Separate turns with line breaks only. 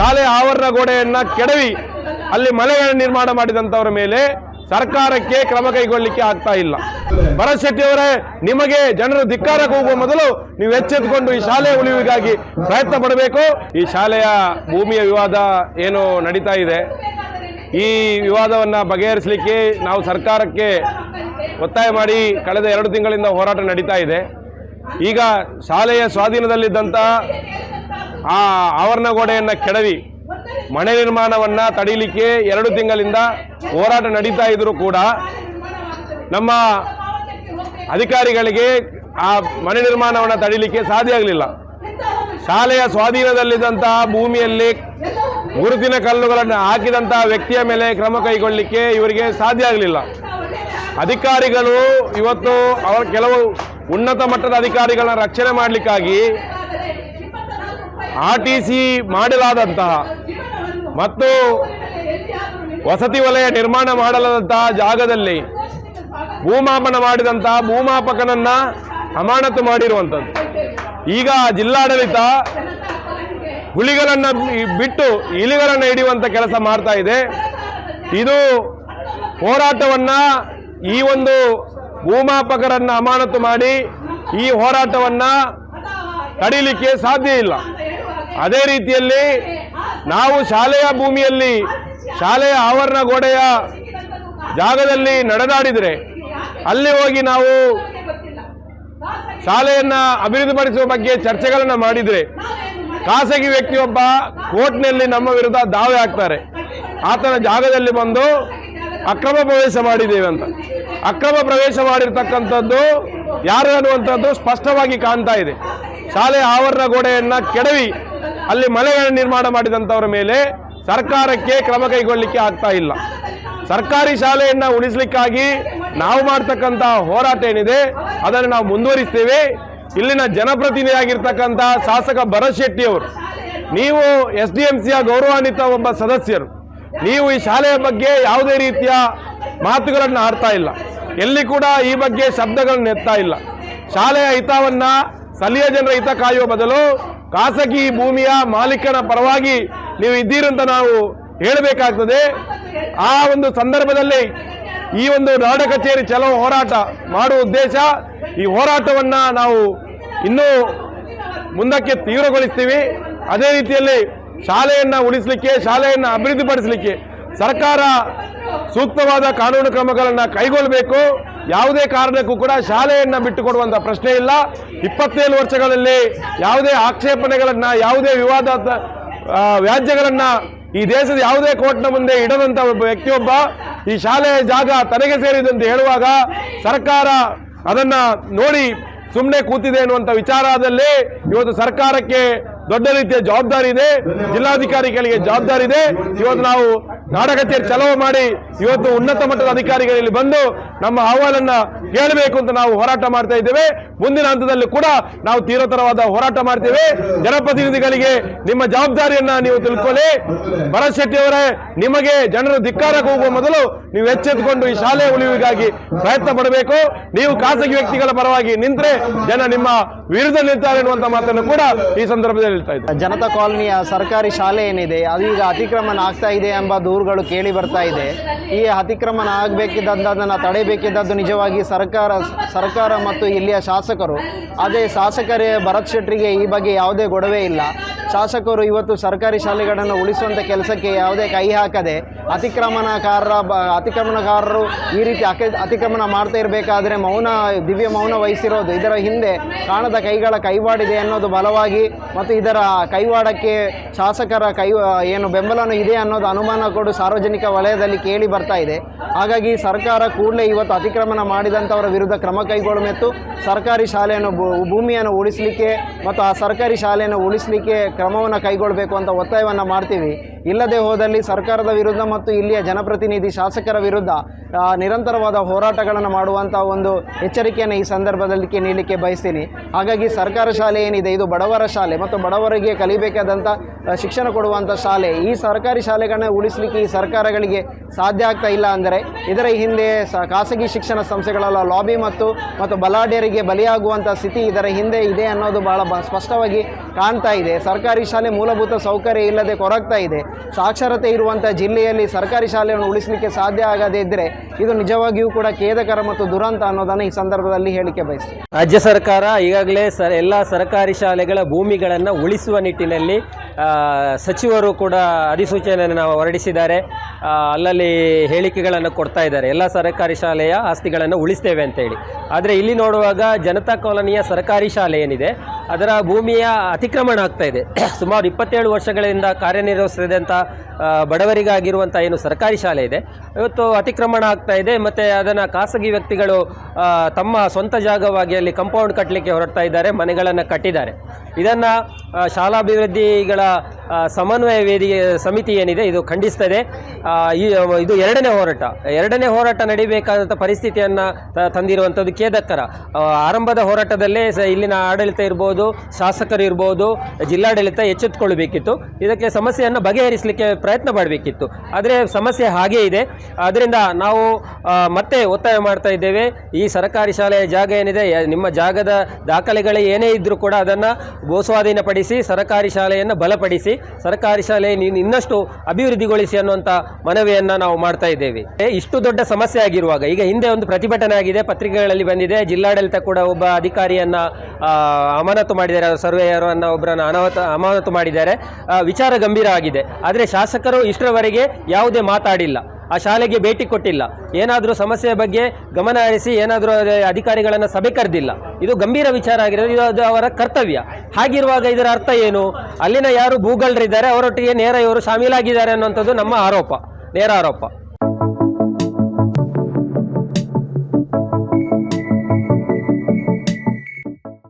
ಶಾಲೆಯ ಆವರಣ ಗೋಡೆಯನ್ನು ಕೆಡವಿ ಅಲ್ಲಿ ಮನೆಗಳ ನಿರ್ಮಾಣ ಮಾಡಿದಂಥವರ ಮೇಲೆ ಸರ್ಕಾರಕ್ಕೆ ಕ್ರಮ ಕೈಗೊಳ್ಳಲಿಕ್ಕೆ ಆಗ್ತಾ ಇಲ್ಲ. ಭರತ್ ಶೆಟ್ಟಿ ಅವರೇ, ನಿಮಗೆ ಜನರು ಧಿಕ್ಕಾರಕ್ಕೆ ಹೋಗುವ ಮೊದಲು ನೀವು ಎಚ್ಚೆತ್ತುಕೊಂಡು ಈ ಶಾಲೆ ಉಳಿವಿಗಾಗಿ ಪ್ರಯತ್ನ ಪಡಬೇಕು. ಈ ಶಾಲೆಯ ಭೂಮಿಯ ವಿವಾದ ಏನು ನಡೀತಾ ಇದೆ. ಈ ವಿವಾದವನ್ನು ಬಗೆಹರಿಸಲಿಕ್ಕೆ ನಾವು ಸರ್ಕಾರಕ್ಕೆ ಒತ್ತಾಯ ಮಾಡಿ ಕಳೆದ ಎರಡು ತಿಂಗಳಿಂದ ಹೋರಾಟ ನಡೀತಾ ಇದೆ. ಈಗ ಶಾಲೆಯ ಸ್ವಾಧೀನದಲ್ಲಿದ್ದಂಥ ಆ ಆವರಣ ಗೋಡೆಯನ್ನು ಕೆಡವಿ ಮನೆ ನಿರ್ಮಾಣವನ್ನು ತಡೀಲಿಕ್ಕೆ ಎರಡು ತಿಂಗಳಿಂದ ಹೋರಾಟ ನಡೀತಾ ಇದ್ದರೂ ಕೂಡ ನಮ್ಮ ಅಧಿಕಾರಿಗಳಿಗೆ ಆ ಮನೆ ನಿರ್ಮಾಣವನ್ನು ತಡೀಲಿಕ್ಕೆ ಸಾಧ್ಯ ಆಗಲಿಲ್ಲ. ಶಾಲೆಯ ಸ್ವಾಧೀನದಲ್ಲಿದ್ದಂತಹ ಭೂಮಿಯಲ್ಲಿ ಗುರುತಿನ ಕಲ್ಲುಗಳನ್ನು ಹಾಕಿದಂತಹ ವ್ಯಕ್ತಿಯ ಮೇಲೆ ಕ್ರಮ ಕೈಗೊಳ್ಳಲಿಕ್ಕೆ ಇವರಿಗೆ ಸಾಧ್ಯ ಆಗಲಿಲ್ಲ. ಅಧಿಕಾರಿಗಳು ಇವತ್ತು ಅವರ ಕೆಲವು ಉನ್ನತ ಮಟ್ಟದ ಅಧಿಕಾರಿಗಳನ್ನ ರಕ್ಷಣೆ ಮಾಡಲಿಕ್ಕಾಗಿ ಆರ್ ಟಿ ಸಿ ಮಾಡಲಾದಂತಹ ಮತ್ತು ವಸತಿ ವಲಯ ನಿರ್ಮಾಣ ಮಾಡಲಾದಂತಹ ಜಾಗದಲ್ಲಿ ಭೂಮಾಪನ ಮಾಡಿದಂತಹ ಭೂಮಾಪಕನನ್ನ ಅಮಾನತು ಮಾಡಿರುವಂಥದ್ದು. ಈಗ ಜಿಲ್ಲಾಡಳಿತ ಹುಲಿಗಳನ್ನ ಬಿಟ್ಟು ಇಲಿಗಳನ್ನ ಹಿಡಿಯುವಂಥ ಕೆಲಸ ಮಾಡ್ತಾ ಇದೆ. ಇದು ಹೋರಾಟವನ್ನ ಈ ಒಂದು ಭೂಮಾಪಕರನ್ನ ಅಮಾನತು ಮಾಡಿ ಈ ಹೋರಾಟವನ್ನ ತಡೀಲಿಕ್ಕೆ ಸಾಧ್ಯ ಇಲ್ಲ. ಅದೇ ರೀತಿಯಲ್ಲಿ ನಾವು ಶಾಲೆಯ ಭೂಮಿಯಲ್ಲಿ ಶಾಲೆಯ ಆವರಣ ಗೋಡೆಯ ಜಾಗದಲ್ಲಿ ನಡೆದಾಡಿದರೆ ಅಲ್ಲಿ ಹೋಗಿ ನಾವು ಶಾಲೆಯನ್ನು ಅಭಿವೃದ್ಧಿಪಡಿಸುವ ಬಗ್ಗೆ ಚರ್ಚೆಗಳನ್ನು ಮಾಡಿದರೆ ಖಾಸಗಿ ವ್ಯಕ್ತಿಯೊಬ್ಬ ಕೋರ್ಟ್ನಲ್ಲಿ ನಮ್ಮ ವಿರುದ್ಧ ದಾವೆ ಹಾಕ್ತಾರೆ. ಆತನ ಜಾಗದಲ್ಲಿ ಬಂದು ಅಕ್ರಮ ಪ್ರವೇಶ ಮಾಡಿದ್ದೇವೆ ಅಂತ. ಅಕ್ರಮ ಪ್ರವೇಶ ಮಾಡಿರ್ತಕ್ಕಂಥದ್ದು ಯಾರು ಅನ್ನುವಂಥದ್ದು ಸ್ಪಷ್ಟವಾಗಿ ಕಾಣ್ತಾ ಇದೆ. ಶಾಲೆಯ ಆವರಣ ಗೋಡೆಯನ್ನು ಕೆಡವಿ ಅಲ್ಲಿ ಮನೆಗಳ ನಿರ್ಮಾಣ ಮಾಡಿದಂಥವರ ಮೇಲೆ ಸರ್ಕಾರಕ್ಕೆ ಕ್ರಮ ಕೈಗೊಳ್ಳಲಿಕ್ಕೆ ಆಗ್ತಾ ಇಲ್ಲ. ಸರ್ಕಾರಿ ಶಾಲೆಯನ್ನ ಉಳಿಸ್ಲಿಕ್ಕಾಗಿ ನಾವು ಮಾಡ್ತಕ್ಕಂಥ ಹೋರಾಟ ಏನಿದೆ, ಅದನ್ನು ನಾವು ಮುಂದುವರಿಸ್ತೇವೆ. ಇಲ್ಲಿನ ಜನಪ್ರತಿನಿಧಿಯಾಗಿರ್ತಕ್ಕಂಥ ಶಾಸಕ ಭರತ್ ಶೆಟ್ಟಿ ಅವರು, ನೀವು ಎಸ್ ಡಿ ಎಂ ಸಿಯ ಗೌರವಾನ್ವಿತ ಒಬ್ಬ ಸದಸ್ಯರು, ನೀವು ಈ ಶಾಲೆಯ ಬಗ್ಗೆ ಯಾವುದೇ ರೀತಿಯ ಮಾತುಗಳನ್ನು ಆಡ್ತಾ ಇಲ್ಲ. ಎಲ್ಲಿ ಕೂಡ ಈ ಬಗ್ಗೆ ಶಬ್ದಗಳನ್ನು ಎತ್ತಾ ಇಲ್ಲ. ಶಾಲೆಯ ಹಿತವನ್ನು ಸ್ಥಳೀಯ ಜನರ ಹಿತ ಕಾಯುವ ಬದಲು ಖಾಸಗಿ ಭೂಮಿಯ ಮಾಲೀಕನ ಪರವಾಗಿ ನೀವು ಇದ್ದೀರಂತ ನಾವು ಹೇಳಬೇಕಾಗ್ತದೆ. ಆ ಒಂದು ಸಂದರ್ಭದಲ್ಲಿ ಈ ಒಂದು ನಾಡ ಕಚೇರಿ ಚಲೋ ಹೋರಾಟ ಮಾಡುವ ಉದ್ದೇಶ ಈ ಹೋರಾಟವನ್ನ ನಾವು ಇನ್ನೂ ಮುಂದಕ್ಕೆ ತೀವ್ರಗೊಳಿಸ್ತೀವಿ. ಅದೇ ರೀತಿಯಲ್ಲಿ ಶಾಲೆಯನ್ನ ಉಳಿಸಲಿಕ್ಕೆ, ಶಾಲೆಯನ್ನ ಅಭಿವೃದ್ಧಿಪಡಿಸಲಿಕ್ಕೆ ಸರ್ಕಾರ ಸೂಕ್ತವಾದ ಕಾನೂನು ಕ್ರಮಗಳನ್ನು ಕೈಗೊಳ್ಳಬೇಕು. ಯಾವುದೇ ಕಾರಣಕ್ಕೂ ಕೂಡ ಶಾಲೆಯನ್ನ ಬಿಟ್ಟುಕೊಡುವಂತ ಪ್ರಶ್ನೆ ಇಲ್ಲ. ಇಪ್ಪತ್ತೇಳು ವರ್ಷಗಳಲ್ಲಿ ಯಾವುದೇ ಆಕ್ಷೇಪಣೆಗಳನ್ನ, ಯಾವುದೇ ವಿವಾದ ವ್ಯಾಜ್ಯಗಳನ್ನ ಈ ದೇಶದ ಯಾವುದೇ ಕೋರ್ಟ್ನ ಮುಂದೆ ಇಡದಂತ ಒಬ್ಬ ವ್ಯಕ್ತಿಯೊಬ್ಬ ಈ ಶಾಲೆಯ ಜಾಗ ತನಗೆ ಸೇರಿದಂತೆ ಹೇಳುವಾಗ ಸರ್ಕಾರ ಅದನ್ನ ನೋಡಿ ಸುಮ್ಮನೆ ಕೂತಿದೆ ಅನ್ನುವಂಥ ವಿಚಾರದಲ್ಲಿ ಇವತ್ತು ಸರ್ಕಾರಕ್ಕೆ ದೊಡ್ಡ ರೀತಿಯ ಜವಾಬ್ದಾರಿ ಇದೆ. ಜಿಲ್ಲಾಧಿಕಾರಿಗಳಿಗೆ ಜವಾಬ್ದಾರಿ ಇದೆ. ಇವತ್ತು ನಾವು ನಾಡ ಕಚೇರಿ ಚಲೋ ಮಾಡಿ ಇವತ್ತು ಉನ್ನತ ಮಟ್ಟದ ಅಧಿಕಾರಿಗಳಲ್ಲಿ ಬಂದು ನಮ್ಮ ಅಹವಾಲನ್ನ ಕೇಳಬೇಕು ಅಂತ ನಾವು ಹೋರಾಟ ಮಾಡ್ತಾ ಇದ್ದೇವೆ. ಮುಂದಿನ ಹಂತದಲ್ಲಿ ಕೂಡ ನಾವು ತೀವ್ರತರವಾದ ಹೋರಾಟ ಮಾಡ್ತೇವೆ. ಜನಪ್ರತಿನಿಧಿಗಳಿಗೆ ನಿಮ್ಮ ಜವಾಬ್ದಾರಿಯನ್ನ ನೀವು ತಿಳ್ಕೊಳ್ಳಿ. ಭರತ್ ಶೆಟ್ಟಿ ಅವರೇ, ನಿಮಗೆ ಜನರು ಧಿಕ್ಕಾರಕ್ಕೆ ಹೋಗುವ ಮೊದಲು ನೀವು ಎಚ್ಚೆತ್ತುಕೊಂಡು ಈ ಶಾಲೆ ಉಳಿವಿಗಾಗಿ ಪ್ರಯತ್ನ ಪಡಬೇಕು. ನೀವು ಖಾಸಗಿ ವ್ಯಕ್ತಿಗಳ ಪರವಾಗಿ ನಿಂತರೆ ಜನ ನಿಮ್ಮ ವಿರುದ್ಧ ನಿಲ್ತಾರೆ ಎನ್ನುವಂತ ಮಾತನ್ನು ಕೂಡ ಈ ಸಂದರ್ಭದಲ್ಲಿ ಹೇಳ್ತಾ ಇದ್ದಾರೆ.
ಜನತಾ ಕಾಲೋನಿಯ ಸರ್ಕಾರಿ ಶಾಲೆ ಏನಿದೆ, ಅದು ಈಗ ಅತಿಕ್ರಮಣ ಆಗ್ತಾ ಇದೆ ಎಂಬ ದೂರುಗಳು ಕೇಳಿ ಬರ್ತಾ ಇದೆ. ಈ ಅತಿಕ್ರಮಣ ಆಗಬೇಕಿದ್ದದನ್ನು ತಡೆಯಬೇಕಿದ್ದದ್ದು ನಿಜವಾಗಿ ಸರ್ಕಾರ ಸರ್ಕಾರ ಮತ್ತು ಇಲ್ಲಿಯ ಶಾಸಕರು. ಅದೇ ಶಾಸಕರೇ ಭರತ್ ಶೆಟ್ಟರಿಗೆ ಈ ಬಗ್ಗೆ ಯಾವುದೇ ಗೊಡವೆ ಇಲ್ಲ. ಶಾಸಕರು ಇವತ್ತು ಸರ್ಕಾರಿ ಶಾಲೆಗಳನ್ನು ಉಳಿಸುವಂಥ ಕೆಲಸಕ್ಕೆ ಯಾವುದೇ ಕೈ ಹಾಕದೆ ಅತಿಕ್ರಮಣಕಾರರ ಬ, ಅತಿಕ್ರಮಣಕಾರರು ಈ ರೀತಿ ಅಕ, ಅತಿಕ್ರಮಣ ಮಾಡ್ತಾ ಇರಬೇಕಾದ್ರೆ ಮೌನ, ದಿವ್ಯ ಮೌನ ವಹಿಸಿರೋದು ಇದರ ಹಿಂದೆ ಕಾಣದ ಕೈಗಳ ಕೈವಾಡಿದೆ ಅನ್ನೋದು ಬಲವಾಗಿ ಮತ್ತು ಇದರ ಕೈವಾಡಕ್ಕೆ ಶಾಸಕರ ಕೈ, ಏನು ಬೆಂಬಲನೂ ಇದೆ ಅನ್ನೋದು ಅನುಮಾನ ಕೊಡು ಸಾರ್ವಜನಿಕ ವಲಯದಲ್ಲಿ ಕೇಳಿ ಬರ್ತಾ ಇದೆ. ಹಾಗಾಗಿ ಸರ್ಕಾರ ಕೂಡಲೇ ಇವತ್ತು ಅತಿಕ್ರಮಣ ಮಾಡಿದಂಥವರ ವಿರುದ್ಧ ಕ್ರಮ ಕೈಗೊಳ್ಳಮೆತ್ತು. ಸರ್ಕಾರಿ ಶಾಲೆಯನ್ನು ಭೂ- ಭೂಮಿಯನ್ನು ಉಳಿಸಲಿಕ್ಕೆ ಮತ್ತು ಆ ಸರ್ಕಾರಿ ಶಾಲೆಯನ್ನು ಉಳಿಸಲಿಕ್ಕೆ ಕ್ರಮವನ್ನು ಕೈಗೊಳ್ಳಬೇಕು ಅಂತ ಒತ್ತಾಯವನ್ನು ಮಾಡ್ತೀವಿ. ಇಲ್ಲದೆ ಹೋದಲ್ಲಿ ಸರ್ಕಾರದ ವಿರುದ್ಧ ಮತ್ತು ಇಲ್ಲಿಯ ಜನಪ್ರತಿನಿಧಿ ಶಾಸಕರ ವಿರುದ್ಧ ನಿರಂತರವಾದ ಹೋರಾಟಗಳನ್ನು ಮಾಡುವಂಥ ಒಂದು ಎಚ್ಚರಿಕೆಯನ್ನು ಈ ಸಂದರ್ಭದಲ್ಲಿ ನೀಡಲಿಕ್ಕೆ ಬಯಸ್ತೀನಿ. ಹಾಗಾಗಿ ಸರ್ಕಾರ ಶಾಲೆ ಏನಿದೆ, ಇದು ಬಡವರ ಶಾಲೆ ಮತ್ತು ಬಡವರಿಗೆ ಕಲಿಬೇಕಾದಂಥ ಶಿಕ್ಷಣ ಕೊಡುವಂಥ ಶಾಲೆ. ಈ ಸರ್ಕಾರಿ ಶಾಲೆಗಳನ್ನ ಉಳಿಸಲಿಕ್ಕೆ ಈ ಸರ್ಕಾರಗಳಿಗೆ ಸಾಧ್ಯ ಆಗ್ತಾ ಇಲ್ಲ ಅಂದರೆ, ಇದರ ಹಿಂದೆ ಖಾಸಗಿ ಶಿಕ್ಷಣ ಸಂಸ್ಥೆಗಳ ಲಾಬಿ ಮತ್ತು ಮತ್ತು ಬಲಾಢ್ಯರಿಗೆ ಬಲಿಯಾಗುವಂಥ ಸ್ಥಿತಿ ಇದರ ಹಿಂದೆ ಇದೆ ಅನ್ನೋದು ಬಹಳ ಸ್ಪಷ್ಟವಾಗಿ ಕಾಣ್ತಾ ಇದೆ. ಸರ್ಕಾರಿ ಶಾಲೆ ಮೂಲಭೂತ ಸೌಕರ್ಯ ಇಲ್ಲದೆ ಕೊರಗ್ತಾ ಇದೆ. ಸಾಕ್ಷರತೆ ಇರುವಂಥ ಜಿಲ್ಲೆಯಲ್ಲಿ ಸರ್ಕಾರಿ ಶಾಲೆಯನ್ನು ಉಳಿಸಲಿಕ್ಕೆ ಸಾಧ್ಯ ಆಗದೇ ಇದ್ದರೆ ಇದು ನಿಜವಾಗಿಯೂ ಕೂಡ ಖೇದಕರ ಮತ್ತು ದುರಂತ ಅನ್ನೋದನ್ನು ಈ ಸಂದರ್ಭದಲ್ಲಿ ಹೇಳಿಕೆ ಬಯಸ್ತೀನಿ.
ರಾಜ್ಯ ಸರ್ಕಾರ ಈಗಾಗಲೇ ಸರ್ ಎಲ್ಲ ಸರ್ಕಾರಿ ಶಾಲೆಗಳ ಭೂಮಿಗಳನ್ನು ಉಳಿಸುವ ನಿಟ್ಟಿನಲ್ಲಿ ಸಚಿವರು ಕೂಡ ಅಧಿಸೂಚನೆಯನ್ನು ಹೊರಡಿಸಿದ್ದಾರೆ. ಅಲ್ಲಲ್ಲಿ ಹೇಳಿಕೆಗಳನ್ನು ಕೊಡ್ತಾ ಇದ್ದಾರೆ. ಎಲ್ಲ ಸರ್ಕಾರಿ ಶಾಲೆಯ ಆಸ್ತಿಗಳನ್ನು ಉಳಿಸ್ತೇವೆ ಅಂತೇಳಿ. ಆದರೆ ಇಲ್ಲಿ ನೋಡುವಾಗ ಜನತಾ ಕಾಲೋನಿಯ ಸರ್ಕಾರಿ ಶಾಲೆ ಏನಿದೆ ಅದರ ಭೂಮಿಯ ಅತಿಕ್ರಮಣ ಆಗ್ತಾ ಇದೆ. ಸುಮಾರು ಇಪ್ಪತ್ತೇಳು ವರ್ಷಗಳಿಂದ ಕಾರ್ಯನಿರ್ವಹಿಸಿದಂಥ ಬಡವರಿಗಾಗಿರುವಂಥ ಏನು ಸರ್ಕಾರಿ ಶಾಲೆ ಇದೆ. ಇವತ್ತು ಅತಿಕ್ರಮಣ ಆಗ್ತಾ ಇದೆ. ಮತ್ತು ಅದನ್ನು ಖಾಸಗಿ ವ್ಯಕ್ತಿಗಳು ತಮ್ಮ ಸ್ವಂತ ಜಾಗವಾಗಿ ಅಲ್ಲಿ ಕಂಪೌಂಡ್ ಕಟ್ಟಲಿಕ್ಕೆ ಹೊರಡ್ತಾ ಇದ್ದಾರೆ, ಮನೆಗಳನ್ನು ಕಟ್ಟಿದ್ದಾರೆ. ಇದನ್ನು ಶಾಲಾಭಿವೃದ್ಧಿಗಳ ಸಮನ್ವಯ ವೇದಿಕೆ, ಸಮಿತಿ ಏನಿದೆ, ಇದು ಖಂಡಿಸ್ತದೆ. ಇದು ಎರಡನೇ ಹೋರಾಟ. ಎರಡನೇ ಹೋರಾಟ ನಡಿಬೇಕಾದಂಥ ಪರಿಸ್ಥಿತಿಯನ್ನು ತಂದಿರುವಂಥದ್ದು ಖೇದಕರ ಆರಂಭದ ಹೋರಾಟದಲ್ಲೇ ಇಲ್ಲಿನ ಆಡಳಿತ ಇರ್ಬೋದು, ಶಾಸಕರು ಇರ್ಬೋದು, ಜಿಲ್ಲಾಡಳಿತ ಎಚ್ಚೆತ್ತುಕೊಳ್ಬೇಕಿತ್ತು. ಇದಕ್ಕೆ ಸಮಸ್ಯೆಯನ್ನು ಬಗೆಹರಿಸಲಿಕ್ಕೆ ಪ್ರಯತ್ನ ಮಾಡಬೇಕಿತ್ತು. ಆದರೆ ಸಮಸ್ಯೆ ಹಾಗೇ ಇದೆ. ಅದರಿಂದ ನಾವು ಮತ್ತೆ ಒತ್ತಾಯ ಮಾಡ್ತಾ ಇದ್ದೇವೆ. ಈ ಸರ್ಕಾರಿ ಶಾಲೆಯ ಜಾಗ ಏನಿದೆ ನಿಮ್ಮ ಜಾಗದ ದಾಖಲೆಗಳೇ ಏನೇ ಇದ್ದರೂ ಕೂಡ ಅದನ್ನು ಭೂಸ್ವಾಧೀನಪಡಿಸಿ ಸರ್ಕಾರಿ ಶಾಲೆಯನ್ನು ಬಲಪಡಿಸಿ, ಸರ್ಕಾರಿ ಶಾಲೆಯನ್ನು ನೀನು ಇನ್ನಷ್ಟು ಅಭಿವೃದ್ಧಿಗೊಳಿಸಿ ಅನ್ನುವಂಥ ಮನವಿಯನ್ನು ನಾವು ಮಾಡ್ತಾ ಇದ್ದೇವೆ. ಇಷ್ಟು ದೊಡ್ಡ ಸಮಸ್ಯೆ ಆಗಿರುವಾಗ, ಈಗ ಹಿಂದೆ ಒಂದು ಪ್ರತಿಭಟನೆ ಆಗಿದೆ, ಪತ್ರಿಕೆಗಳಲ್ಲಿ ಬಂದಿದೆ, ಜಿಲ್ಲಾಡಳಿತ ಕೂಡ ಒಬ್ಬ ಅಧಿಕಾರಿಯನ್ನ ಅಮಾನತು ಮಾಡಿದ್ದಾರೆ ಸರ್ವೇಯರ್ ಅನ್ನ ಒಬ್ಬರನ್ನ ಅನಾವತ ಅಮಾನತು ಮಾಡಿದ್ದಾರೆ. ವಿಚಾರ ಗಂಭೀರ ಆಗಿದೆ. ಆದರೆ ಶಾಸಕರು ಇಷ್ಟರವರೆಗೆ ಯಾವುದೇ ಮಾತಾಡಿಲ್ಲ. ಆ ಶಾಲೆಗೆ ಭೇಟಿ ಕೊಟ್ಟಿಲ್ಲ. ಏನಾದರೂ ಸಮಸ್ಯೆಯ ಬಗ್ಗೆ ಗಮನ ಹರಿಸಿ ಏನಾದರೂ ಅಧಿಕಾರಿಗಳನ್ನು ಸಭೆ ಕರೆದಿಲ್ಲ. ಇದು ಗಂಭೀರ ವಿಚಾರ ಆಗಿರೋದು. ಇದು ಅದು ಅವರ ಕರ್ತವ್ಯ. ಹಾಗಿರುವಾಗ ಇದರ ಅರ್ಥ ಏನು? ಅಲ್ಲಿನ ಯಾರು ಭೂಗಳರಿದ್ದಾರೆ ಅವರೊಟ್ಟಿಗೆ ನೇರ ಇವರು ಶಾಮೀಲಾಗಿದ್ದಾರೆ ಅನ್ನುವಂಥದ್ದು ನಮ್ಮ ಆರೋಪ. ನೇರ ಆರೋಪ.